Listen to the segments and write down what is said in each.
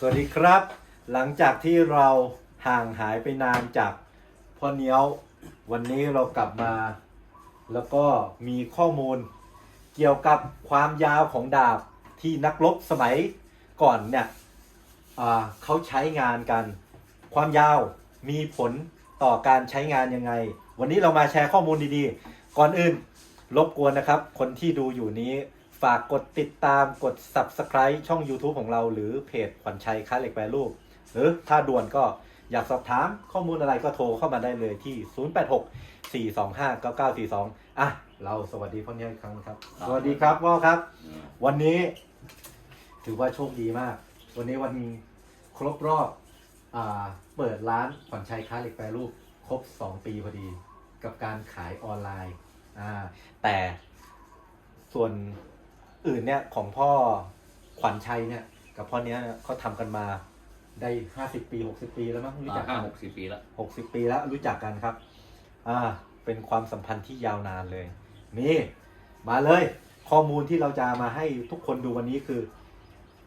สวัสดีครับ หลังจากที่เราห่างหายไปนานจากพ่อเนี้ยว วันนี้เรากลับมา แล้วก็มีข้อมูลเกี่ยวกับความยาวของดาบที่นักรบสมัยก่อนเนี่ยเขาใช้งานกัน ความยาวมีผลต่อการใช้งานยังไง วันนี้เรามาแชร์ข้อมูลดีๆ ก่อนอื่นรบกวนนะครับ คนที่ดูอยู่นี้ ฝากกดติดตามกด subscribe ช่อง YouTube ของเรา หรือเพจขวัญชัยค้าเหล็กแปรรูป หรือถ้าด่วนก็อยากสอบถามข้อมูลอะไรก็โทรเข้ามาได้เลยที่ 086 425 9942 อะ เราสวัสดีพ่อเนี้ยอีกครั้งครับครับ สวัสดีครับพ่อครับ วันนี้ถือว่าโชคดีมาก วันนี้วันครบรอบอ่าเปิดร้านขวัญชัยค้าเหล็กแปรรูป ครบ 2 ปีพอดี กับการขายออนไลน์อ่าแต่ส่วน อื่นเนี่ยของพ่อขวัญชัยเนี่ย กับพ่อเนี้ยเขาทำกันมาได้50ปี60ปีแล้วมั้งรู้จักกัห้านหกสิบปีแล้วหกสิบปีแล้วรู้จักกันครับ อ่า เป็นความสัมพันธ์ที่ยาวนานเลย นี่ มาเลย ข้อมูลที่เราจะมาให้ทุกคนดูวันนี้คือ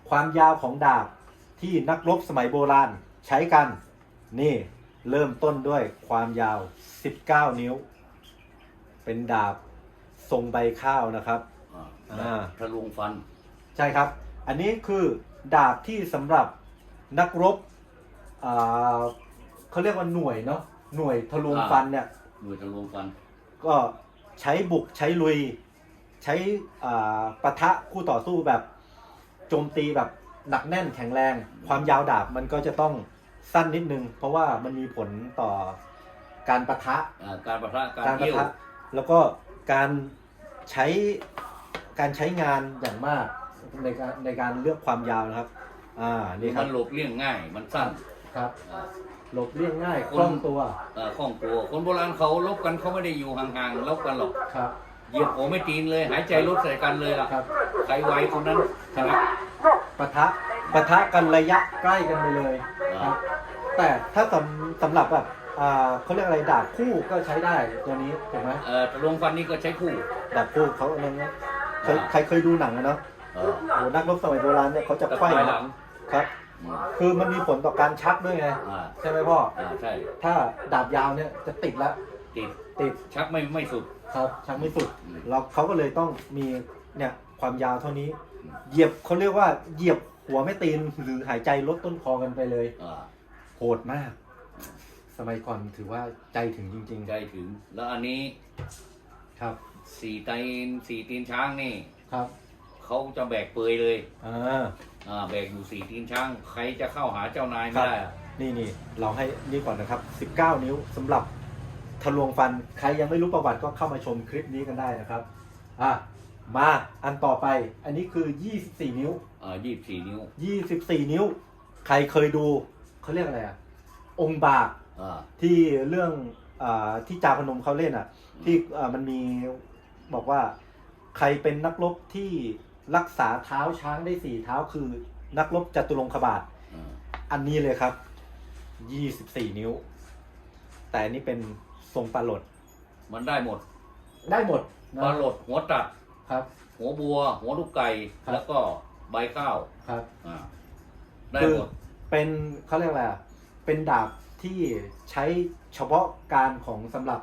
ความยาวของดาบที่นักรบสมัยโบราณใช้กัน นี่เริ่มต้นด้วยความยาว 19 นิ้ว เป็นดาบทรงใบข้าวนะครับ อ่าอ่า ทะลวงฟัน ใช่ครับ อันนี้คือดาบที่สำหรับนักรบอ่าเขาเรียกว่าหน่วยเนาะหน่วยทะลวงอ่า ฟันเนี่ย หน่วยทะลวงฟัน ก็ใช้บุกใช้ลุย ใช้อ่าปะทะคู่ต่อสู้แบบโจมตีแบบหนักแน่นแข็งแรง ความยาวดาบมันก็จะต้องสั้นนิดนึง เพราะว่ามันมีผลต่อการปะทะ อ่า การประทะการการปะเยี่ยวทะแล้วก็การใช้ การใช้งานอย่างมากในการในการเลือกความยาวนะครับ อ่านี่คมัรับนหลบเลี่ยงง่าย มันสั้นครับอ่า หลบเลี่ยงง่ายคคนล่องตัวเอ่อคล่องตัวคนโบราณเขาลบกันเขาไม่ได้อยู่ห่างๆลบกันหรอกครับเหยียบหัวไม่ตีนเลย หายใจลดใส่กันเลยล่ะครับ ใครไวคนนั้นชนะ ปะทะปะทะกันระยะใกล้กันไปเลยครับ แต่ถ้าสำสำหรับแบบอ่าเขาเรียกอะไรดาบคู่ก็ใช้ได้ตัวนี้ถูกไหมเอ่อทะลวงฟันนี่ก็ใช้คู่ดาบคู่เขาอะไรเงี้ย เคยอ่าใครเคยดูหนังอะเนาะเออโอ้นักรบสมัยโบราณเนี่ยเขาจะแต่ไขว้ภายหลังครับ อืมคือมันมีผลต่อการชักด้วยไง อ่าใช่ไหมพ่อ อ่าใช่ถ้าดาบยาวเนี่ยจะติดละติดติดชักไม่ไม่สุด ครับชักไม่สุดอืม เราเขาก็เลยต้องมีเนี่ยความยาวเท่านี้ เหยียบเขาเรียกว่าเหยียบหัวไม่ตีนหรือหายใจลดต้นคอกันไปเลย อ่าโหดมาก สมัยก่อนถือว่าใจถึงจริงใจถึง แล้วอันนี้ๆครับ สี่ตีนสี่ตีนช้างนี่ครับเขาจะแบกเปยเลยอ่าอ่าแบกอยู่สี่ตีนช้าง ใครจะเข้าหาเจ้านายครัไม่บได้อะนี่นี่เราให้นี่ก่อนนะครับ 19 นิ้วสำหรับทะลวงฟันใครยังไม่รู้ประวัติก็เข้ามาชมคลิปนี้กันได้นะครับอะมาอันต่อไปอันนี้คือ 24 นิ้ว อ่ายี่สิบสี่นิ้ว24 นิ้ว ใครเคยดูเขาเรียกอะไรอะองค์บาก อ่า ที่เรื่องอาที่จาพนมเขาเล่นอะ ที่อ่ามันมี บอกว่าใครเป็นนักรบที่รักษาเท้าช้างได้สี่เท้าคือนักรบจตุรงคบาทอ่าอันนี้เลยครับ24นิ้ว แต่อันนี้เป็นทรงปลาหลด มันได้หมดได้หมดปนะลาหลดหัวตัด ครับ หัวบัว หัวลูกไก่ ครับ แล้วก็ใบข้าวครับ อ่าได้คือหมด เป็นเขาเรียกอะไรอะเป็นดาบที่ใช้เฉพาะการของสำหรับ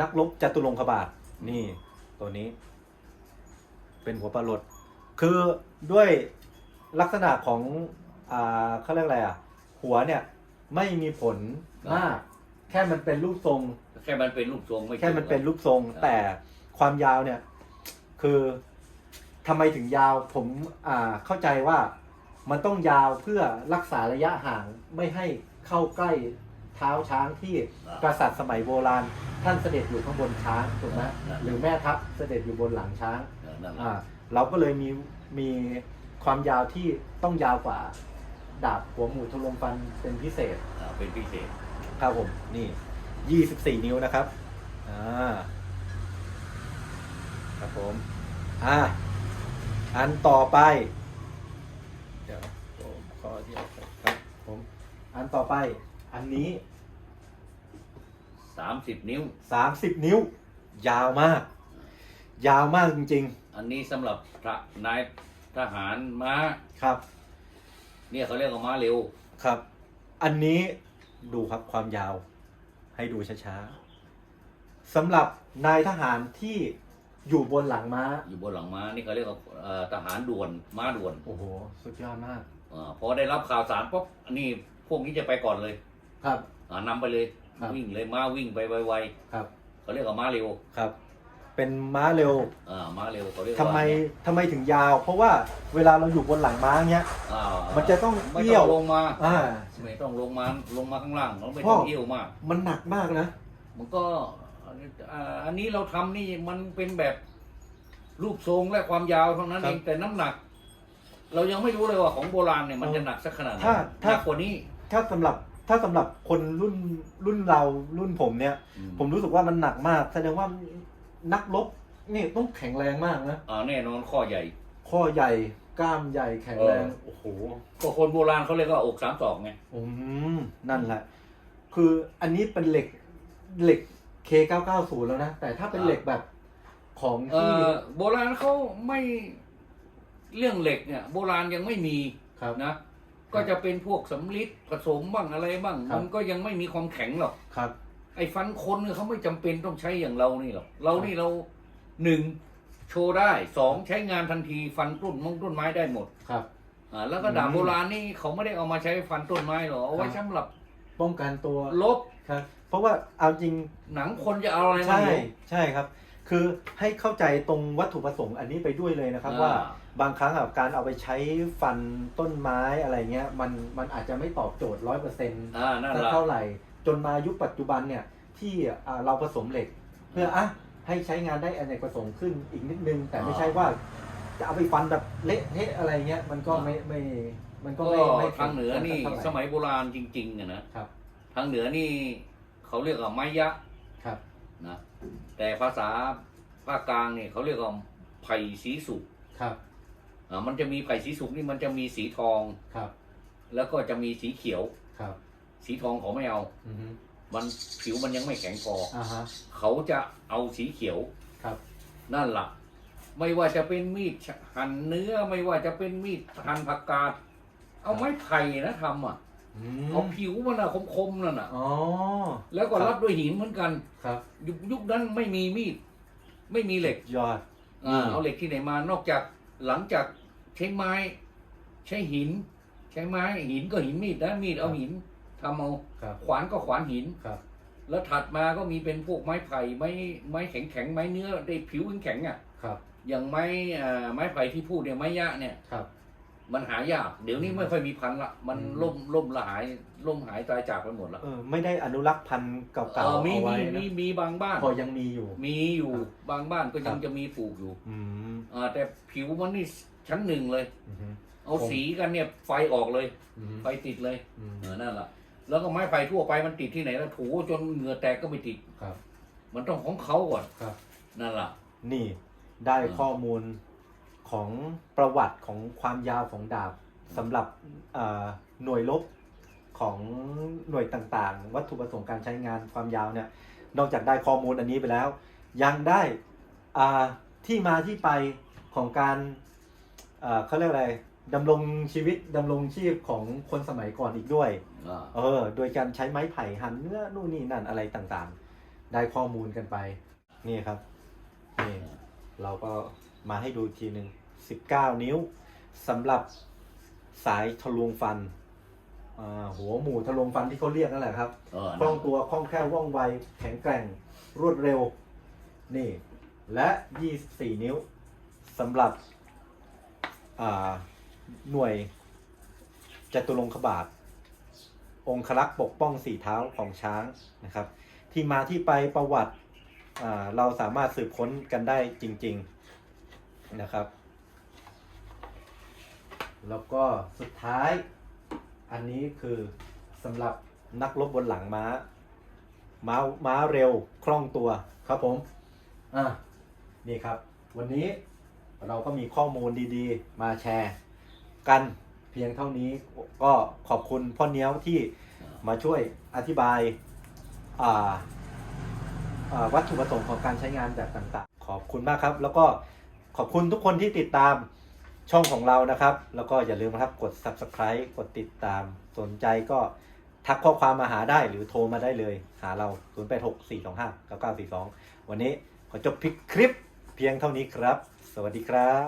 นักรบจตุรงคบาทนี่ ตัวนี้ เป็นหัวปลาหลด คือด้วยลักษณะของอ่าเขาเรียกอะไรอะ หัวเนี่ยไม่มีผลมาก แค่มันเป็นรูปทรง แค่มันเป็นรูปทรงไม่แค่มันเป็นรูปทรงครับแต่ความยาวเนี่ย คือทำไมถึงยาวผมอ่าเข้าใจว่ามันต้องยาวเพื่อรักษาระยะห่างไม่ให้เข้าใกล้ เท้าช้างที่กษัตริย์สมัยโบราณ ท่านเสด็จอยู่ข้างบนช้างถูกไหมหรือแม่ทัพเสด็จอยู่บนหลังช้างเออนั่นแหละอ่าเราก็เลยมีมีความยาวที่ต้องยาวกว่าดาบหัวหมูทะลวงฟันเป็นพิเศษอ่าเป็นพิเศษครับผมนี่ยี่สิบสี่นิ้วนะครับอ่าครับผมอ่าอันต่อไป เดี๋ยวผมขอเดียวครับผมอันต่อไป อันนี้ สามสิบนิ้วสามสิบนิ้ว ยาวมาก ยาวมากจริง อันนี้สำหรับพระนายทหารม้า ๆ ครับ เนี่ยเขาเรียกว่าม้าเร็ว ครับ อันนี้ดูครับความยาว ให้ดูช้าๆสำหรับนายทหารที่อยู่บนหลังม้า อยู่บนหลังม้า นี่เขาเรียกว่าเอ่อทหารด่วนม้าด่วนโอ้โห สุดยอดมาก อาพอได้รับข่าวสารปุ๊บอันนี้พวกนี้จะไปก่อนเลย ครับ อ่านำไปเลย ครับ วิ่งเลยม้าวิ่งไปไวครับ ๆเขาเรียกว่าม้าเร็วครับ เป็นม้าเร็วอ่าม้าเร็วเขาเรียกทำว่าไมทำไมถึงยาว เพราะว่าเวลาเราอยู่บนหลังม้าเนี้ย อ่ามันจะต้องไม่เอี้ต้ยอว งลงมาอ่า ไม่ต้องลงมาลงมาข้างล่างเราไม่พ่ต้อ องเอี้ยวมาก มันหนักมากนะ มันก็อ่าอันนี้เราทำนี่มันเป็นแบบรูปทรงและความยาวเท่านั้นครัเอบงแต่น้ำหนัก เรายังไม่รู้เลยว่าของโบราณเนี่ยมันจะหนักสักขนาดไหนถ้าถ้า หนักกว่านี้ถ้าสำหรับ ถ้าสำหรับคนรุ่นรุ่นเรารุ่นผมเนี่ยอืมผมรู้สึกว่ามันหนักมาก แสดงว่านักรบนี่ต้องแข็งแรงมากนะอ่าแน่นอนข้อใหญ่ ข้อใหญ่กล้ามใหญ่แข็งแรงเออโอ้โหก็คนโบราณเขาเรียกว่าอกสามศอกไงอืมนั่นแหละ คืออันนี้เป็นเหล็กเหล็ก K990 แล้วนะ แต่ถ้าเป็นเหล็กแบบของเอที่อโบราณเขาไม่เรื่องเหล็กเนี่ย โบราณยังไม่มีครับนะ ก็จะเป็นพวกสำลิดผสมบ้างอะไรบ้าง ครับ มันก็ยังไม่มีความแข็งหรอก ครับ ไอ้ฟันคนเนี่ยเขาไม่จำเป็นต้องใช้อย่างเรานี่หรอกเรานี่เราหนึ่งโชว์ได้สองใช้งานทันทีฟันต้นมงต้นไม้ได้หมดครับ อ่าแล้วก็ดาบอืมโบราณนี่เขาไม่ได้เอามาใช้ฟันต้นไม้หรอกเอาไว้ครับ สำหรับป้องกันตัวลบครับ เพราะว่าเอาจริงหนังคนจะเอาอะไรมาใช่ อยู่ใช่ครับ คือให้เข้าใจตรงวัตถุประสงค์อันนี้ไปด้วยเลยนะครับอ่า ว่าบางครั้งอะการเอาไปใช้ฟันต้นไม้อะไรเงี้ยมันมันอาจจะไม่ตอบโจทย์ร้อยเปอร์เซ็นต์อ่านั่นสักละ เท่าไหร่ จนมายุคปัจจุบันเนี่ยที่อ่าเราผสมเหล็ก เพื่ออะให้ใช้งานได้อเนกประสงค์ขึ้นอีกนิดนึง แต่ไม่ใช่ว่าจะเอาไปฟันแบบเละเทะอะไรเงี้ยมันก็ไม่ไม่มันก็ก็ไม่ไม่ทางเหนือนี่เท่าไหร่สมัยโบราณจริงๆอะนะครับ ทางเหนือนี่เขาเรียกว่าไม้ยะครับ นะ แต่ภาษาภาคกลางเนี่ยเขาเรียกว่าไผ่สีสุกครับอ่ามันจะมีไผ่สีสุกนี่มันจะมีสีทอง ครับ แล้วก็จะมีสีเขียว ครับ สีทองเขาไม่เอา อือฮึมันผิวมันยังไม่แข็งพอ อ่าฮะ เขาจะเอาสีเขียวครับ นั่นละ่ะ ไม่ว่าจะเป็นมีดหั่นเนื้อไม่ว่าจะเป็นมีดหั่นผักกาด เอาไม้ไผ่นะทำอะ อืเอามผิวมันอะคมๆนั่นอะอ๋อ แล้วก็ครับรับด้วยหินเหมือนกัน ครับยุคยุคนั้นไม่มีมีด ไม่มีเหล็กยอด อ่าอืมเอาเหล็กที่ไหนมานอกจากหลังจากใช้ไม้ ใช้หิน ใช้ไม้หินก็หินมีดนะมีดเอาหินทำเอาครับ ขวานก็ขวานหิน ครับแล้วถัดมาก็มีเป็นพวกไม้ไผ่ไม้ไม้แข็งแข็งๆไม้เนื้อได้ผิวแข็งๆอะ ครับอย่างไม้อ่าไม้ไผ่ที่พูดเนี่ยไม้ยะเนี่ย ครับ มันหายาก เดี๋ยวนี้ไม่ค่อยมีพันธุ์ละมันอืมล่มล่มละหายล่มหายตายจากไปหมดละเออไม่ได้อนุรักษ์พันธุ์เก่าๆเออมีเอาไว้มีนะมีมีบางบ้าน พอยังมีอยู่ มีอยู่ครับบางบ้านก็ยัคงรับ จะมีปลูกอยู่อืมอ่าแต่ผิวมันนี่ชั้นหนึ่งเลย อือฮึ เอาผม สีกันเนี่ยไฟออกเลย อืมไฟติดเลยอืมเออนั่นแหละแล้วก็ไม้ไผ่ทั่วไปมันติดที่ไหนแล้วถูจนเหงื่อแตกก็ไม่ติด ครับมันต้องของเขาก่อนครับ นั่นแหละ นี่ได้อ่าข้อมูล ของประวัติของความยาวของดาบสำหรับอ่าหน่วยรบของหน่วยต่างๆ วัตถุประสงค์การใช้งานความยาวเนี่ยนอกจากได้ข้อมูลอันนี้ไปแล้ว ยังได้อ่าที่มาที่ไปของการอ่าเขาเรียกอะไรดำรงชีวิตดำรงชีพของคนสมัยก่อนอีกด้วยอ่าเออ โดยการใช้ไม้ไผ่หั่นเนื้อนู่นนี่นั่นอะไรต่างๆ ได้ข้อมูลกันไป นี่ครับนี่ เราก็มาให้ดูอีกทีหนึ่ง19 นิ้วสำหรับสายทะลวงฟันอ่าหัวหมูทะลวงฟันที่เขาเรียกนั่นแหละครับเออคล่องตัวคล่องแคล่วว่องไวแข็งแกร่งรวดเร็วนี่ และ 24 นิ้วสำหรับอ่าหน่วยจตุรงคบาท องครักษ์ปกป้องสี่เท้าของช้างนะครับ ที่มาที่ไปประวัติอ่า เราสามารถสืบค้นกันได้จริง ๆนะครับ แล้วก็สุดท้ายอันนี้คือสำหรับนักรบบนหลังม้า ม้าม้าเร็วคล่องตัวครับผม อะ นี่ครับ วันนี้เราก็มีข้อมูลดีๆ มาแชร์กันเพียงเท่านี้ก็ขอบคุณพ่อเนี้ยวที่มาช่วยอธิบาย อ่าอ่า วัตถุประสงค์ของการใช้งานแบบต่างๆ ขอบคุณมากครับ แล้วก็ขอบคุณทุกคนที่ติดตามช่องของเรานะครับ แล้วก็อย่าลืมนะครับกด subscribe กดติดตามสนใจก็ทักข้อความมาหาได้หรือโทรมาได้เลย หาเรา 0864259942 วันนี้ขอจบพิกคลิปเพียงเท่านี้ครับ สวัสดีครับ